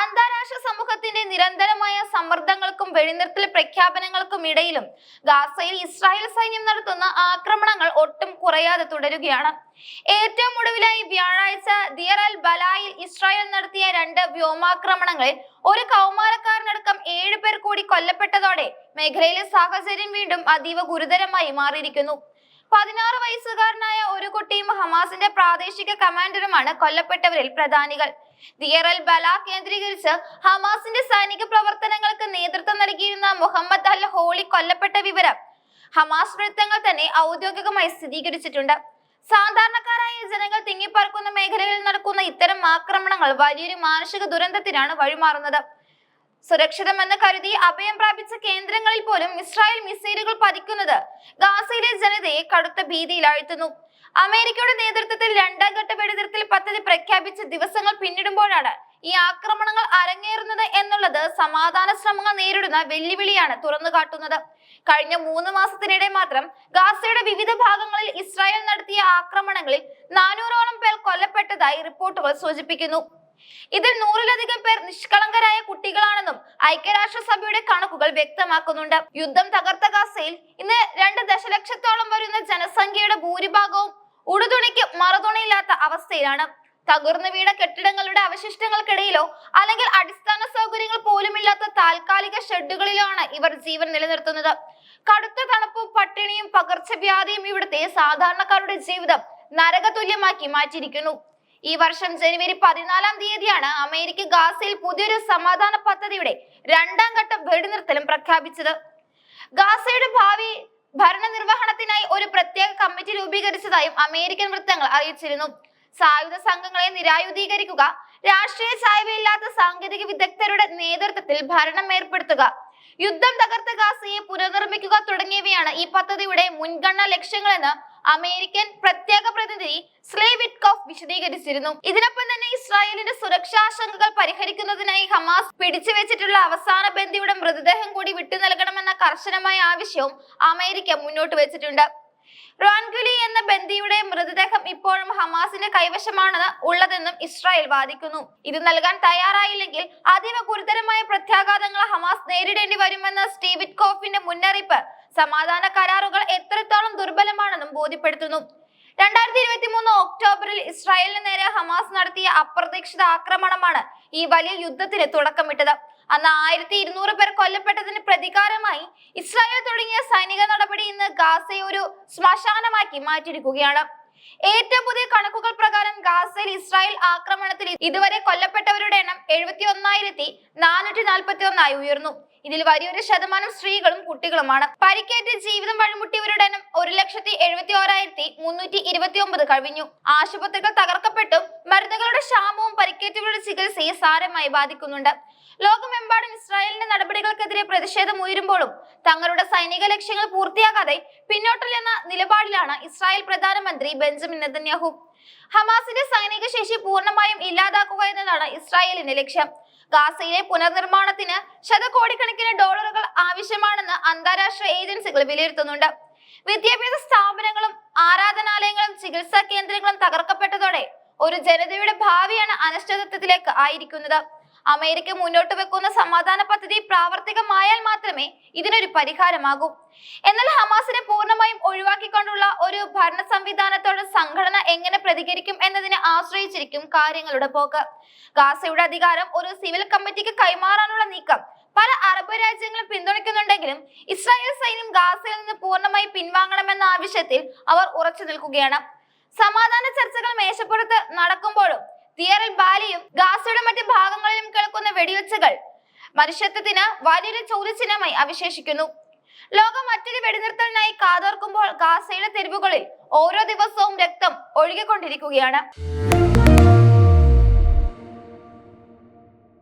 അന്താരാഷ്ട്ര സമൂഹത്തിന്റെ നിരന്തരമായ സമ്മർദ്ദങ്ങൾക്കും വെടിനിർത്തൽ പ്രഖ്യാപനങ്ങൾക്കും ഇടയിലും ഗാസയിൽ ഇസ്രായേൽ സൈന്യം നടത്തുന്ന ആക്രമണങ്ങൾ ഒട്ടും കുറയാതെ തുടരുകയാണ്. ഏറ്റവും ഒടുവിലായി വ്യാഴാഴ്ച ദിയർ അൽ ബലായിൽ ഇസ്രായേൽ നടത്തിയ രണ്ട് വ്യോമാക്രമണങ്ങളിൽ ഒരു കൗമാരക്കാരനടക്കം ഏഴ് പേർ കൂടി കൊല്ലപ്പെട്ടതോടെ മേഖലയിലെ സാഹചര്യം വീണ്ടും അതീവ ഗുരുതരമായി മാറിയിരിക്കുന്നു. പതിനാറ് വയസ്സുകാരനായ ഒരു കുട്ടിയും ഹമാസിന്റെ പ്രാദേശിക കമാൻഡറുമാണ് കൊല്ലപ്പെട്ടവരിൽ പ്രധാനികൾ. ദിയർ അൽ ബല കേന്ദ്രീകരിച്ച് ഹമാസിന്റെ സൈനിക പ്രവർത്തനങ്ങൾക്ക് നേതൃത്വം നൽകിയിരുന്ന മുഹമ്മദ് അൽ ഹോളി കൊല്ലപ്പെട്ട വിവരം ഹമാസ് വൃത്തങ്ങൾ തന്നെ ഔദ്യോഗികമായി സ്ഥിരീകരിച്ചിട്ടുണ്ട്. സാധാരണക്കാരായ ജനങ്ങൾ തിങ്ങിപ്പറക്കുന്ന മേഖലകളിൽ നടക്കുന്ന ഇത്തരം ആക്രമണങ്ങൾ വലിയൊരു മാനസിക ദുരന്തത്തിനാണ് വഴിമാറുന്നത്. സുരക്ഷിതമെന്ന് കരുതി അഭയം പ്രാപിച്ച കേന്ദ്രങ്ങളിൽ പോലും ഇസ്രായേൽ മിസൈലുകൾ പതിക്കുന്നത് ഗാസയിലെ ജനതയെ കടുത്ത ഭീതിയിലാഴ്ത്തുന്നു. അമേരിക്കയുടെ നേതൃത്വത്തിൽ രണ്ടാം ഘട്ട വെടിനിർത്തൽ പദ്ധതി പ്രഖ്യാപിച്ച ദിവസങ്ങൾ പിന്നിടുമ്പോഴാണ് ഈ ആക്രമണങ്ങൾ അരങ്ങേറുന്നത് എന്നുള്ളത് സമാധാന ശ്രമങ്ങൾ നേരിടുന്ന വെല്ലുവിളിയാണ് തുറന്നു കാട്ടുന്നത്. കഴിഞ്ഞ മൂന്ന് മാസത്തിനിടെ മാത്രം ഗാസയുടെ വിവിധ ഭാഗങ്ങളിൽ ഇസ്രായേൽ നടത്തിയ ആക്രമണങ്ങളിൽ നാനൂറോളം പേർ കൊല്ലപ്പെട്ടതായി റിപ്പോർട്ടുകൾ സൂചിപ്പിക്കുന്നു. ഇതിൽ നൂറിലധികം പേർ നിഷ്കളങ്കരായ കുട്ടികളാണെന്നും ഐക്യരാഷ്ട്രസഭയുടെ കണക്കുകൾ വ്യക്തമാക്കുന്നുണ്ട്. യുദ്ധം തകർത്ത ഗാസയിൽ ഇന്ന് രണ്ട് ദശലക്ഷത്തോളം വരുന്ന ജനസംഖ്യയുടെ ഭൂരിഭാഗവും ഉടുതുണിക്ക് മറുതുണിയില്ലാത്ത അവസ്ഥയിലാണ്. തകർന്നു വീണ കെട്ടിടങ്ങളുടെ അവശിഷ്ടങ്ങൾക്കിടയിലോ അല്ലെങ്കിൽ അടിസ്ഥാന സൗകര്യങ്ങൾ പോലുമില്ലാത്ത താൽക്കാലിക ഷെഡുകളിലാണ് ഇവർ ജീവൻ നിലനിർത്തുന്നത്. കടുത്ത തണുപ്പും പട്ടിണിയും പകർച്ചവ്യാധിയും ഇവിടുത്തെ സാധാരണക്കാരുടെ ജീവിതം നരകതുല്യമാക്കി മാറ്റിയിരിക്കുന്നു. ഈ വർഷം ജനുവരി പതിനാലാം തീയതിയാണ് അമേരിക്ക ഗാസയിൽ പുതിയൊരു സമാധാന പദ്ധതിയുടെ രണ്ടാം ഘട്ട വെടിനിർത്തലും പ്രഖ്യാപിച്ചത്. ഗാസയുടെ ഭാവി ഭരണനിർവഹണത്തിനായി ഒരു പ്രത്യേക കമ്മിറ്റി രൂപീകരിച്ചതായും അമേരിക്കൻ വൃത്തങ്ങൾ അറിയിച്ചിരുന്നു. സായുധ സംഘങ്ങളെ നിരായുധീകരിക്കുക രാഷ്ട്രീയ ചായ്വയില്ലാത്ത സാങ്കേതിക വിദഗ്ധരുടെ നേതൃത്വത്തിൽ ഭരണം ഏർപ്പെടുത്തുക യുദ്ധം തകർത്ത ഗാസയെ പുനർനിർമ്മിക്കുക തുടങ്ങിയവയാണ് ഈ പദ്ധതിയുടെ മുൻഗണനാ ലക്ഷ്യങ്ങളെന്ന് അമേരിക്കൻ പ്രത്യേക പ്രതിനിധി സ്ലേ വിറ്റ്കോഫ് വിശദീകരിച്ചിരുന്നു. ഇതിനൊപ്പം തന്നെ ഇസ്രായേലിന്റെ സുരക്ഷാ ആശങ്കകൾ പരിഹരിക്കുന്നതിനായി ഹമാസ് പിടിച്ചുവെച്ചിട്ടുള്ള അവസാന ബന്ദിയുടെ മൃതദേഹം കൂടി വിട്ടു നൽകണമെന്ന കർശനമായ ആവശ്യവും അമേരിക്ക മുന്നോട്ട് വെച്ചിട്ടുണ്ട്. റാൻഗുലി എന്ന ബന്ദിയുടെ മൃതദേഹം ഇപ്പോഴും ഹമാസിന്റെ കൈവശമാണ് ഉള്ളതെന്നും ഇസ്രായേൽ വാദിക്കുന്നു. ഇത് നൽകാൻ തയ്യാറായില്ലെങ്കിൽ അതീവ ഗുരുതരമായ പ്രത്യാഘാതങ്ങൾ ഹമാസ് നേരിടേണ്ടി വരുമെന്ന സ്റ്റീവിറ്റ് കോഫിന്റെ മുന്നറിയിപ്പ് സമാധാന കരാറുകൾ എത്രത്തോളം ദുർബലമാണെന്നും ബോധ്യപ്പെടുത്തുന്നു. രണ്ടായിരത്തി ഇരുപത്തി മൂന്ന് ഒക്ടോബറിൽ ഇസ്രായേലിന് നേരെ ഹമാസ് നടത്തിയ അപ്രതീക്ഷിത ആക്രമണമാണ് ഈ വലിയ യുദ്ധത്തിന് തുടക്കമിട്ടത്. അന്ന് ആയിരത്തി ഇരുന്നൂറ് പേർ കൊല്ലപ്പെട്ടതിന് പ്രതികാരമായി ഇസ്രായേൽ തുടങ്ങിയ സൈനിക നടപടി ഇന്ന് ഗാസയെ ഒരു ശ്മശാനമാക്കി മാറ്റിയിരിക്കുകയാണ്. ഏറ്റവും പുതിയ കണക്കുകൾ പ്രകാരം ഗാസയിൽ ഇസ്രായേൽ ആക്രമണത്തിൽ ഇതുവരെ കൊല്ലപ്പെട്ടവരുടെ എണ്ണം എഴുപത്തി ഒന്നായിരത്തി നാനൂറ്റി നാൽപ്പത്തി ഒന്നായി ഉയർന്നു. ഇതിൽ വലിയൊരു ശതമാനം സ്ത്രീകളും കുട്ടികളുമാണ്. പരിക്കേറ്റ് ജീവിതം വഴിമുട്ടിയവരുടെ ഒരു ലക്ഷത്തി എഴുപത്തി ഓരായിരത്തി മുന്നൂറ്റി ഇരുപത്തി ഒമ്പത് കഴിഞ്ഞു ആശുപത്രികൾ തകർക്കപ്പെട്ടും മരുന്നുകളുടെ ക്ഷാമവും പരിക്കേറ്റവരുടെ ചികിത്സയെ സാരമായി ബാധിക്കുന്നുണ്ട്. ലോകമെമ്പാടും ഇസ്രായേലിന്റെ നടപടികൾക്കെതിരെ പ്രതിഷേധം ഉയരുമ്പോഴും തങ്ങളുടെ സൈനിക ലക്ഷ്യങ്ങൾ പൂർത്തിയാകാതെ പിന്നോട്ടില്ലെന്ന നിലപാടിലാണ് ഇസ്രായേൽ പ്രധാനമന്ത്രി ബെഞ്ചമിൻ നെതന്യാഹു. ഹമാസിന്റെ സൈനിക ശേഷി പൂർണമായും ഇല്ലാതാക്കുക എന്നതാണ് ഇസ്രായേലിന്റെ ലക്ഷ്യം. ഗാസയിലെ പുനർനിർമ്മാണത്തിന് ശതകോടിക്കണക്കിന് ഡോളറുകൾ ആവശ്യമാണെന്ന് അന്താരാഷ്ട്ര ഏജൻസികൾ വിലയിരുത്തുന്നുണ്ട്. വിദ്യാഭ്യാസ സ്ഥാപനങ്ങളും ആരാധനാലയങ്ങളും ചികിത്സാ കേന്ദ്രങ്ങളും തകർക്കപ്പെട്ടതോടെ ഒരു ജനതയുടെ ഭാവിയാണ് അനിശ്ചിതത്വത്തിലേക്ക് ആയിരിക്കുന്നത്. അമേരിക്ക മുന്നോട്ട് വെക്കുന്ന സമാധാന പദ്ധതി പ്രാവർത്തികമായാൽ മാത്രമേ ഇതിനൊരു പരിഹാരമാകൂ. എന്നാൽ ഹമാസിനെ പൂർണമായും ഒഴിവാക്കിക്കൊണ്ടുള്ള ഒരു ഭരണ സംവിധാനത്തോട് സംഘടന എങ്ങനെ പ്രതികരിക്കും എന്നതിനെ ആശ്രയിച്ചിരിക്കും കാര്യങ്ങളുടെ പോക്ക്. ഗാസയുടെ അധികാരം ഒരു സിവിൽ കമ്മിറ്റിക്ക് കൈമാറാനുള്ള നീക്കം പല അറബ് രാജ്യങ്ങളും പിന്തുണയ്ക്കുന്നുണ്ടെങ്കിലും ഇസ്രായേൽ സൈന്യം ഗാസയിൽ നിന്ന് പൂർണമായി പിൻവാങ്ങണമെന്ന ആവശ്യത്തിൽ അവർ ഉറച്ചു നിൽക്കുകയാണ്. സമാധാന ചർച്ചകൾ മേശപ്പുറത്ത് നടക്കുമ്പോഴും തിയറിൽ ബാലിയും ഗാസയുടെ മറ്റ് ഭാഗങ്ങളിലും കേൾക്കുന്ന വെടിവെച്ചുകൾ മനുഷ്യത്വത്തിന് വലിയൊരു ചോദ്യചിഹ്നമായി അവശേഷിക്കുന്നു. ലോകം മറ്റൊരു വെടിനിർത്തലിനായി കാതോർക്കുമ്പോൾ ഗാസയുടെ തെരുവുകളിൽ ഓരോ ദിവസവും രക്തം ഒഴുകിക്കൊണ്ടിരിക്കുകയാണ്.